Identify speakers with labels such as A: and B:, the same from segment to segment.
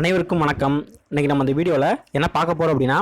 A: அனைவருக்கும் வணக்கம். இன்றைக்கி நம்ம இந்த வீடியோவில் என்ன பார்க்க போகிறோம் அப்படின்னா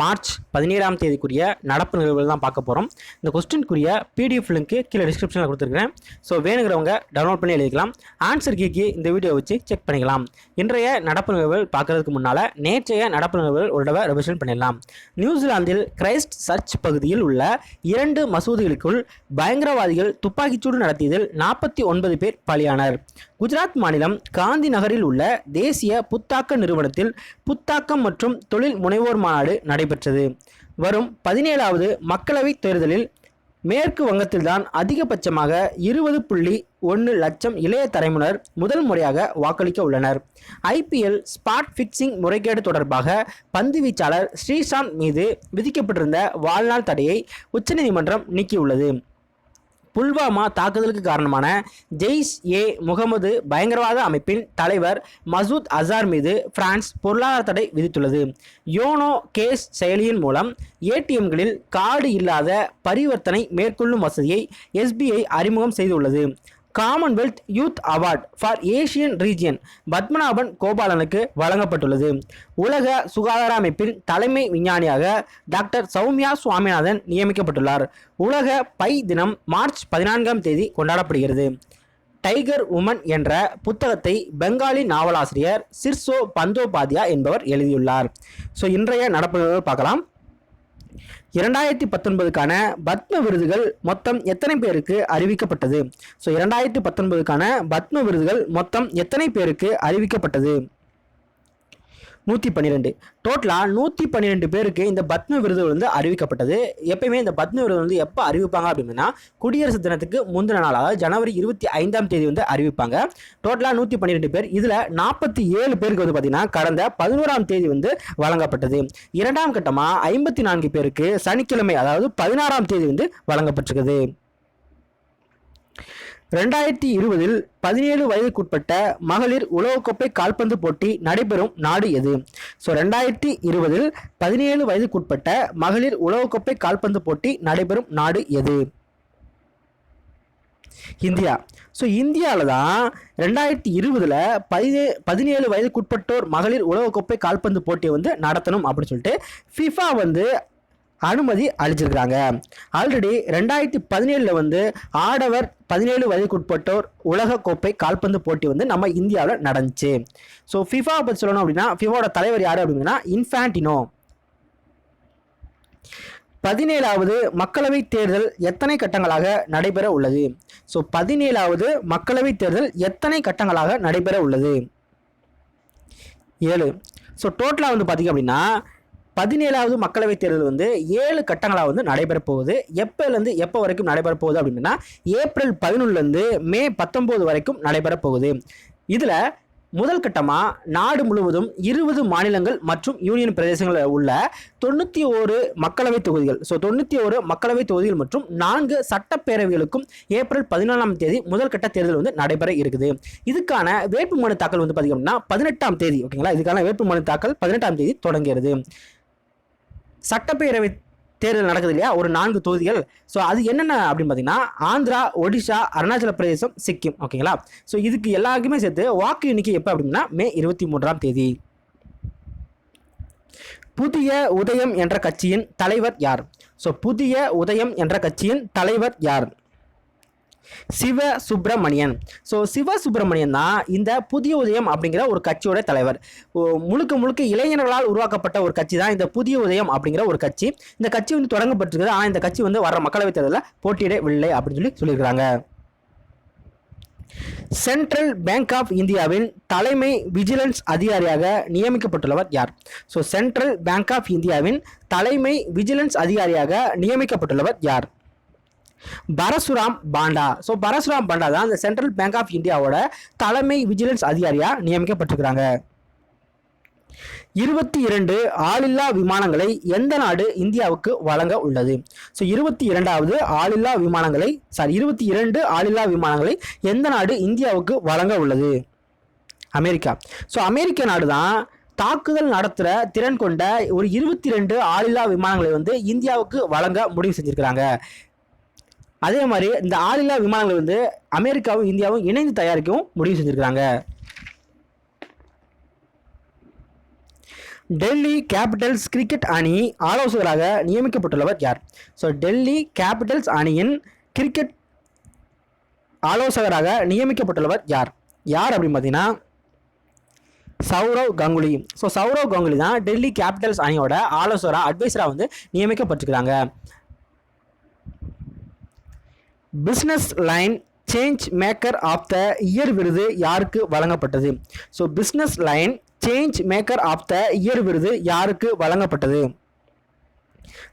A: மார்ச் பதினேழாம் தேதிக்குரிய நடப்பு நிகழ்வுகள் தான் பார்க்க போகிறோம் இந்த கொஸ்டின்குரிய பிடிஎஃப் லிங்க்கு கீழே டிஸ்கிரிப்ஷனில் கொடுத்துருக்கேன் ஸோ வேணுங்கிறவங்க டவுன்லோட் பண்ணி எழுதிக்கலாம். ஆன்சர் கீக்கு இந்த வீடியோ வச்சு செக் பண்ணிக்கலாம். இன்றைய நடப்பு நிகழ்வுகள் பார்க்கறதுக்கு முன்னால் நேற்றைய நடப்பு நிகழ்வுகள் ஒரு தடவை ரிவிஷன் பண்ணிடலாம். நியூசிலாந்தில் கிரைஸ்ட் சர்ச் பகுதியில் உள்ள இரண்டு மசூதிகளுக்குள் பயங்கரவாதிகள் துப்பாக்கிச்சூடு நடத்தியதில் நாற்பத்தி ஒன்பது பேர் பலியானர். குஜராத் மாநிலம் காந்தி நகரில் உள்ள தேசிய புத்தாக்க நிறுவனத்தில் புத்தாக்கம் மற்றும் தொழில் முனைவோர் மாநாடு நடைபெற்றது. வரும் பதினேழாவது மக்களவைத் தேர்தலில் மேற்கு வங்கத்தில்தான் அதிகபட்சமாக இருபது புள்ளி ஒன்று லட்சம் இளைய தரைமுனர் முதல் முறையாக வாக்களிக்க உள்ளனர். ஐபிஎல் ஸ்பாட் ஃபிக்சிங் முறைகேடு தொடர்பாக பந்து வீச்சாளர் ஸ்ரீசாந்த் மீது விதிக்கப்பட்டிருந்த வாழ்நாள் தடையை உச்சநீதிமன்றம் நீக்கியுள்ளது. புல்வாமா தாக்குதலுக்கு காரணமான ஜெய்ஷ் ஏ முகமது பயங்கரவாத அமைப்பின் தலைவர் மசூத் அசார் மீது பிரான்ஸ் பொருளாதார தடை விதித்துள்ளது. யோனோ கேஸ் செயலியின் மூலம் ஏடிஎம்களில் கார்டு இல்லாத பரிவர்த்தனை மேற்கொள்ளும் வசதியை எஸ்பிஐ அறிமுகம் செய்துள்ளது. Commonwealth youth award for Asian region Padmanabhan கோபாலனுக்கு வழங்கப்பட்டுள்ளது. உலக சுகாதார அமைப்பின் தலைமை விஞ்ஞானியாக டாக்டர் சௌமியா சுவாமிநாதன் நியமிக்கப்பட்டுள்ளார். உலக பை தினம் மார்ச் பதினான்காம் தேதி கொண்டாடப்படுகிறது. டைகர் உமன் என்ற புத்தகத்தை பெங்காலி நாவலாசிரியர் சிர்சோ பந்தோபாத்யா என்பவர் எழுதியுள்ளார். ஸோ இன்றைய நடப்பு பார்க்கலாம். இரண்டாயிரத்தி பத்தொன்பதுக்கான பத்ம விருதுகள் மொத்தம் எத்தனை பேருக்கு அறிவிக்கப்பட்டது? ஸோ இரண்டாயிரத்தி பத்தொன்பதுக்கான பத்ம விருதுகள் மொத்தம் எத்தனை பேருக்கு அறிவிக்கப்பட்டது? நூற்றி பன்னிரெண்டு. டோட்டலாக நூற்றி பன்னிரெண்டு பேருக்கு இந்த பத்ம விருது வந்து அறிவிக்கப்பட்டது. எப்பயுமே இந்த பத்ம விருது வந்து எப்போ அறிவிப்பாங்க அப்படின்னா குடியரசு தினத்துக்கு முந்தின நாள் அதாவது ஜனவரி இருபத்தி ஐந்தாம் தேதி வந்து அறிவிப்பாங்க. டோட்டலாக நூற்றி பன்னிரெண்டு பேர். இதில் நாற்பத்தி ஏழு பேருக்கு வந்து பார்த்தீங்கன்னா கடந்த பதினோராம் தேதி வந்து வழங்கப்பட்டது. இரண்டாம் கட்டமாக ஐம்பத்தி நான்கு பேருக்கு சனிக்கிழமை அதாவது பதினாறாம் தேதி வந்து வழங்கப்பட்டிருக்குது. ரெண்டாயிரத்தி இருபதில் பதினேழு வயதுக்குட்பட்ட மகளிர் உலகக்கோப்பை கால்பந்து போட்டி நடைபெறும் நாடு எது? ஸோ ரெண்டாயிரத்தி இருபதில் பதினேழு வயதுக்குட்பட்ட மகளிர் உலகக்கோப்பை கால்பந்து போட்டி நடைபெறும் நாடு எது? இந்தியா. ஸோ இந்தியாவில் தான் ரெண்டாயிரத்தி இருபதில் பதினே பதினேழு வயதுக்குட்பட்டோர் மகளிர் உலகக்கோப்பை கால்பந்து போட்டியை வந்து நடத்தணும் அப்படின்னு சொல்லிட்டு ஃபிஃபா வந்து அனுமதி அளிச்சிருக்காங்க ஆல்ரெடி ரெண்டாயிரத்தி பதினேழில் வந்து ஆடவர் பதினேழு வயதுக்குட்பட்டோர் உலகக்கோப்பை கால்பந்து போட்டி வந்து நம்ம இந்தியாவில் நடந்துச்சு. ஸோ ஃபிஃபா பற்றி சொல்லணும் அப்படின்னா ஃபிஃபாவோட தலைவர் யார் அப்படின்னா இன்ஃபேண்டினோ பதினேழாவது மக்களவை தேர்தல் எத்தனை கட்டங்களாக நடைபெற உள்ளது? ஸோ பதினேழாவது மக்களவைத் தேர்தல் எத்தனை கட்டங்களாக நடைபெற உள்ளது? ஏழு. ஸோ டோட்டலாக வந்து பார்த்திங்க அப்படின்னா பதினேழாவது மக்களவைத் தேர்தல் வந்து ஏழு கட்டங்களாக வந்து நடைபெற போகுது. எப்போலேருந்து எப்போ வரைக்கும் நடைபெற போகுது அப்படின்னா ஏப்ரல் பதினொன்றுலேருந்து மே பத்தொம்போது வரைக்கும் நடைபெற போகுது. இதில் முதல் கட்டமாக நாடு முழுவதும் இருபது மாநிலங்கள் மற்றும் யூனியன் பிரதேசங்களில் உள்ள தொண்ணூற்றி ஓரு மக்களவைத் தொகுதிகள் ஸோ தொண்ணூற்றி ஓரு மக்களவைத் தொகுதிகள் மற்றும் நான்கு சட்டப்பேரவைகளுக்கும் ஏப்ரல் பதினாலாம் தேதி முதல் கட்ட தேர்தல் வந்து நடைபெற இருக்குது. இதுக்கான வேட்புமனு தாக்கல் வந்து பார்த்திங்கன்னா பதினெட்டாம் தேதி ஓகேங்களா இதுக்கான வேட்புமனு தாக்கல் பதினெட்டாம் தேதி தொடங்குகிறது. சட்டப்பேரவை தேர்தல் நடக்குது இல்லையா? ஒரு நான்கு தொகுதிகள். ஸோ அது என்னென்ன அப்படின்னு பார்த்தீங்கன்னா ஆந்திரா ஒடிஷா அருணாச்சல பிரதேசம் சிக்கிம். ஓகேங்களா ஸோ இதுக்கு எல்லாருக்குமே சேர்த்து வாக்கு எண்ணிக்கை எப்போ அப்படின்னா மே இருபத்தி மூன்றாம் தேதி. புதிய உதயம் என்ற கட்சியின் தலைவர் யார்? ஸோ புதிய உதயம் என்ற கட்சியின் தலைவர் யார்? சிவ சுப்பிரமணியன் ஸோ சிவ சுப்பிரமணியன் தான் இந்த புதிய உதயம் அப்படிங்கிற ஒரு கட்சியோட தலைவர். முழுக்க முழுக்க இளைஞர்களால் உருவாக்கப்பட்ட ஒரு கட்சி தான் இந்த புதிய உதயம் அப்படிங்கிற ஒரு கட்சி. இந்த கட்சி வந்து தொடங்கப்பட்டிருக்குது. ஆனால் இந்த கட்சி வந்து வர மக்களவைத் தேர்தலில் போட்டியிடவில்லை அப்படின்னு சொல்லி சொல்லியிருக்கிறாங்க. சென்ட்ரல் பேங்க் ஆஃப் இந்தியாவின் தலைமை விஜிலன்ஸ் அதிகாரியாக நியமிக்கப்பட்டுள்ளவர் யார்? ஸோ சென்ட்ரல் பேங்க் ஆஃப் இந்தியாவின் தலைமை விஜிலன்ஸ் அதிகாரியாக நியமிக்கப்பட்டுள்ளவர் யார்? பரசுராம் பாண்டா. ஸோ பரசுராம் பாண்டா தான் இந்த சென்ட்ரல் பேங்க் ஆஃப் இந்தியாவோட தலைமை விஜிலன்ஸ் அதிகாரியாக நியமிக்கப்பட்டிருக்கிறாங்க. இருபத்தி இரண்டு ஆளில்லா விமானங்களை எந்த நாடு இந்தியாவுக்கு வழங்க உள்ளது? ஸோ இருபத்தி இரண்டாவது ஆளில்லா விமானங்களை சாரி இருபத்தி இரண்டு ஆளில்லா விமானங்களை எந்த நாடு இந்தியாவுக்கு வழங்க உள்ளது? அமெரிக்கா. ஸோ அமெரிக்க நாடு தான் தாக்குதல் நடத்துகிற திறன் கொண்ட ஒரு இருபத்தி ரெண்டு ஆளில்லா விமானங்களை வந்து இந்தியாவுக்கு வழங்க முடிவு செஞ்சுருக்கிறாங்க. அதே மாதிரி இந்த ஆளில்லா விமானங்கள் வந்து அமெரிக்காவும் இந்தியாவும் இணைந்து தயாரிக்கவும் முடிவு செஞ்சுருக்கிறாங்க. டெல்லி கேபிட்டல்ஸ் கிரிக்கெட் அணி ஆலோசகராக நியமிக்கப்பட்டுள்ளவர் யார்? ஸோ டெல்லி கேபிட்டல்ஸ் அணியின் கிரிக்கெட் ஆலோசகராக நியமிக்கப்பட்டுள்ளவர் யார்? யார் அப்படின்னு பார்த்தீங்கன்னா சௌரவ் கங்குலி. ஸோ சௌரவ் கங்குலி தான் டெல்லி கேபிட்டல்ஸ் அணியோட ஆலோசகராக அட்வைசராக வந்து நியமிக்கப்பட்டிருக்கிறாங்க. Business line change maker of the year விருது யாருக்கு வழங்கப்பட்டது? So business line change maker of the year விருது யாருக்கு வழங்கப்பட்டது?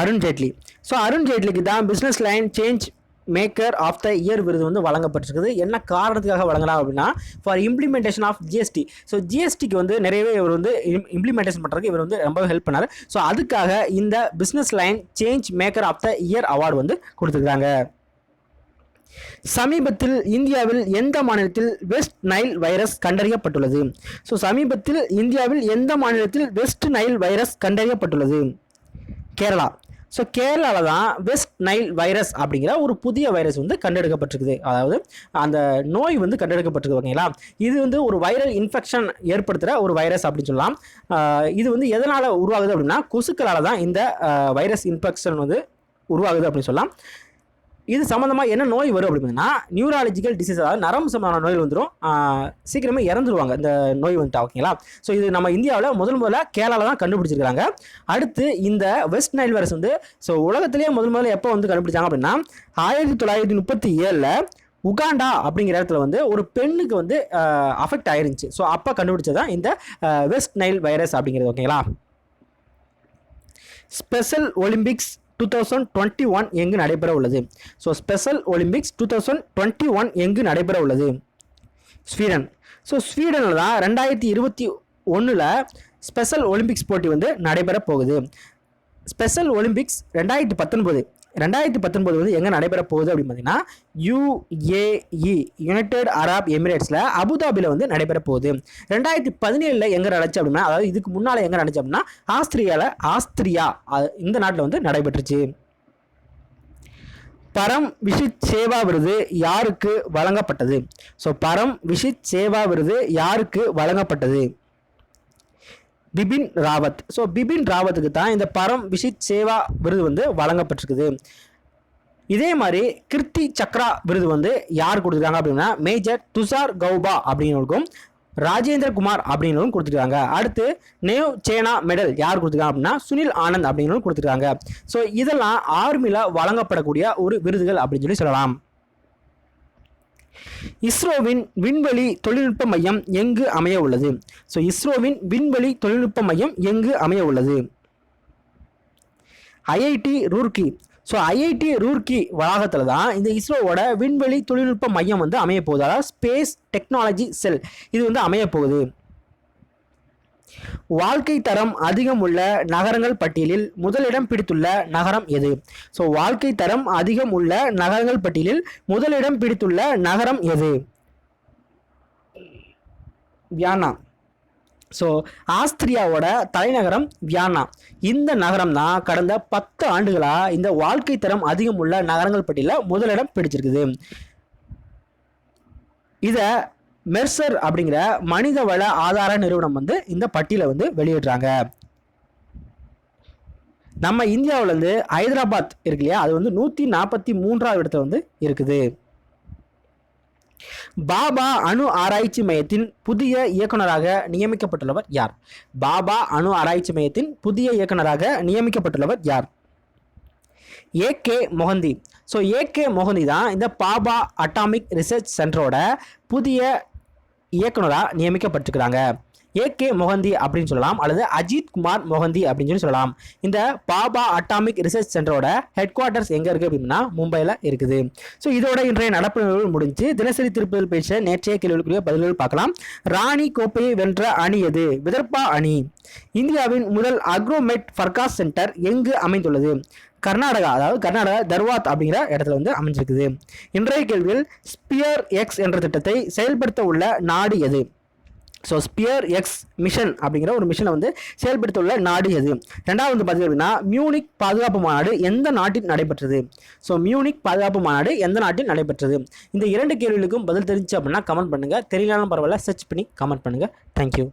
A: அருண் ஜேட்லி. ஸோ அருண் ஜேட்லிக்கு தான் business line change maker of the year விருது வந்து வழங்கப்பட்டிருக்குது. என்ன காரணத்துக்காக வழங்கலாம் அப்படின்னா for implementation of GST so ஜிஎஸ்டிக்கு வந்து நிறையவே இவர் வந்து இம்ப்ளிமெண்டேஷன் பண்ணுறதுக்கு இவர் வந்து ரொம்பவே ஹெல்ப் பண்ணார். ஸோ அதுக்காக இந்த business line change maker of the year award வந்து கொடுத்துருக்காங்க. சமீபத்தில் இந்தியாவில் எந்த மாநிலத்தில் வெஸ்ட் நைல் வைரஸ் கண்டறியப்பட்டுள்ளது? ஸோ சமீபத்தில் இந்தியாவில் எந்த மாநிலத்தில் வெஸ்ட் நைல் வைரஸ் கண்டறியப்பட்டுள்ளது? கேரளா. ஸோ கேரளாவில் தான் வெஸ்ட் நைல் வைரஸ் அப்படிங்கிற ஒரு புதிய வைரஸ் வந்து கண்டெடுக்கப்பட்டிருக்குது. அதாவது அந்த நோய் வந்து கண்டெடுக்கப்பட்டிருக்கு ஓகேங்களா இது வந்து ஒரு வைரல் இன்ஃபெக்ஷன் ஏற்படுத்துகிற ஒரு வைரஸ் அப்படின்னு சொல்லலாம். இது வந்து எதனால் உருவாகுது அப்படின்னா கொசுக்களால் தான் இந்த வைரஸ் இன்ஃபெக்ஷன் வந்து உருவாகுது அப்படின்னு சொல்லலாம். இது சம்மந்தமாக என்ன நோய் வரும் அப்படின்னா நியூராலஜிக்கல் டிசீஸ் அதாவது நரம்பு சம்பந்தமான நோய் வந்துடும் சீக்கிரமே இறந்துருவாங்க இந்த நோய் வந்துட்டா ஓகேங்களா ஸோ இது நம்ம இந்தியாவில் முதல் முதல்ல கேரளாவில் தான் கண்டுபிடிச்சிருக்காங்க. அடுத்து இந்த வெஸ்ட் நைல் வைரஸ் வந்து ஸோ உலகத்திலேயே முதல் முதல்ல எப்போ வந்து கண்டுபிடிச்சாங்க அப்படின்னா ஆயிரத்தி தொள்ளாயிரத்தி முப்பத்தி ஏழில் உகாண்டா அப்படிங்கிற இடத்துல வந்து ஒரு பெண்ணுக்கு வந்து அஃபெக்ட் ஆயிருந்துச்சு. ஸோ அப்போ கண்டுபிடிச்சது தான் இந்த வெஸ்ட் நைல் வைரஸ் அப்படிங்கிறது ஓகேங்களா Special Olympics two thousand twenty one எங்கு நடைபெற உள்ளது? So Special Olympics two thousand twenty one எங்கு நடைபெற உள்ளது? ஸ்வீடன் ஸோ ஸ்வீடனில் தான் ரெண்டாயிரத்தி இருபத்தி ஒன்றில் ஸ்பெஷல் ஒலிம்பிக்ஸ் போட்டி வந்து நடைபெற போகுது. ஸ்பெஷல் ஒலிம்பிக்ஸ் ரெண்டாயிரத்தி பத்தொன்பது ரெண்டாயிரத்தி பத்தொன்பது வந்து எங்கே நடைபெற போகுது அப்படின்னு பார்த்தீங்கன்னா யுஏஇ யுனைடெட் அரப் எமிரேட்ஸில் அபுதாபியில் வந்து நடைபெற போகுது ரெண்டாயிரத்தி பதினேழில் எங்கே நடந்துச்சு அப்படின்னா அதாவது இதுக்கு முன்னால் எங்கே நடந்துச்சு அப்படின்னா ஆஸ்திரியாவில் ஆஸ்திரியா இந்த நாட்டில் வந்து நடைபெற்றுச்சு. பரம் விஷித் சேவா விருது யாருக்கு வழங்கப்பட்டது? ஸோ பரம் விஷித் சேவா விருது யாருக்கு வழங்கப்பட்டது? பிபின் ராவத். ஸோ பிபின் ராவத்துக்கு தான் இந்த பரம் விஷித் சேவா விருது வந்து வழங்கப்பட்டிருக்குது. இதே மாதிரி கிருத்தி சக்ரா விருது வந்து யார் கொடுத்துருக்காங்க அப்படின்னா மேஜர் துஷார் கௌபா அப்படின்னவருக்கும் ராஜேந்திர குமார் அப்படின்னவரும் கொடுத்துருக்காங்க. அடுத்து நேவ் சேனா மெடல் யார் கொடுத்துருக்காங்க அப்படின்னா சுனில் ஆனந்த் அப்படின்னவரும் கொடுத்துருக்காங்க. ஸோ இதெல்லாம் ஆர்மியில் வழங்கப்படக்கூடிய ஒரு விருதுகள் அப்படின்னு சொல்லி சொல்லலாம். இஸ்ரோவின் விண்வெளி தொழில்நுட்ப மையம் எங்கு அமைய உள்ளது ஸோ இஸ்ரோவின் விண்வெளி தொழில்நுட்ப மையம் எங்கு அமைய உள்ளது IIT Roorkee. So IIT Roorkee வளாகத்தில் தான் இந்த இஸ்ரோவோட விண்வெளி தொழில்நுட்ப மையம் வந்து அமைய போகுது அதாவது ஸ்பேஸ் டெக்னாலஜி செல் இது வந்து அமைய போகுது வாழ்க்கை தரம் அதிகம் உள்ள நகரங்கள் பட்டியலில் முதலிடம் பிடித்துள்ள நகரம் எது? ஸோ வாழ்க்கை தரம் அதிகம் உள்ள நகரங்கள் பட்டியலில் முதலிடம் பிடித்துள்ள நகரம் எது? வியானா. ஸோ ஆஸ்திரியாவோட தலைநகரம் வியானா. இந்த நகரம் தான் கடந்த பத்து ஆண்டுகளாக இந்த வாழ்க்கை தரம் அதிகம் உள்ள நகரங்கள் பட்டியலில் முதலிடம் பிடிச்சிருக்குது. இதை மெர்சர் அப்படிங்கிற மனித வள ஆதார நிறுவனம் வந்து இந்த பட்டியலை வந்து வெளியிடுறாங்க. நம்ம இந்தியாவிலேருந்து ஹைதராபாத் இருக்கு இல்லையா? அது வந்து நூற்றி நாற்பத்தி மூன்றாவது இடத்துல வந்து இருக்குது. பாபா அணு ஆராய்ச்சி மையத்தின் புதிய இயக்குனராக நியமிக்கப்பட்டுள்ளவர் யார்? பாபா அணு ஆராய்ச்சி மையத்தின் புதிய இயக்குனராக நியமிக்கப்பட்டுள்ளவர் யார்? AK Mohanty. So AK Mohanty தான் இந்த பாபா அட்டாமிக் ரிசர்ச் சென்டரோட புதிய இயக்குனராக நியமிக்கப்பட்டிருக்கிறாங்க. ஏகே மொஹந்தி அப்படின்னு சொல்லலாம் அல்லது அஜித் குமார் மொஹந்தி அப்படின்னு சொல்லி சொல்லலாம். இந்த பாபா அட்டாமிக் ரிசர்ச் சென்டரோட ஹெட் குவார்ட்டர்ஸ் எங்கே இருக்குது அப்படின்னா மும்பையில் இருக்குது. ஸோ இதோட இன்றைய நடப்பு நிகழ்வு முடிஞ்சு தினசரி திருப்பதில் பேச நேற்றைய கேள்விக்குரிய பதில்கள் பார்க்கலாம். ராணி கோப்பையை வென்ற அணி எது? விதர்பா அணி. இந்தியாவின் முதல் அக்ரோமெட் ஃபர்காஸ் சென்டர் எங்கு அமைந்துள்ளது? கர்நாடகா அதாவது கர்நாடகா தர்வாத் அப்படிங்கிற இடத்துல வந்து அமைஞ்சிருக்குது. இன்றைய கேள்வியில் ஸ்பியர் எக்ஸ் என்ற திட்டத்தை செயல்படுத்த உள்ள நாடு எது? ஸோ ஸ்பியர் எக்ஸ் மிஷன் அப்படிங்கிற ஒரு மிஷனை வந்து செயல்படுத்தியுள்ள நாடு எது? ரெண்டாவது வந்து பார்த்தீங்க அப்படின்னா மியூனிக் பாதுகாப்பு மாநாடு எந்த நாட்டில் நடைபெற்றது? ஸோ மியூனிக் பாதுகாப்பு மாநாடு எந்த நாட்டில் நடைபெற்றது? இந்த இரண்டு கேள்விகளுக்கும் பதில் தெரிஞ்சு அப்படின்னா கமெண்ட் பண்ணுங்கள் தெரியலனாலும் பரவாயில்ல சர்ச் பண்ணி கமெண்ட் பண்ணுங்கள் தேங்க்யூ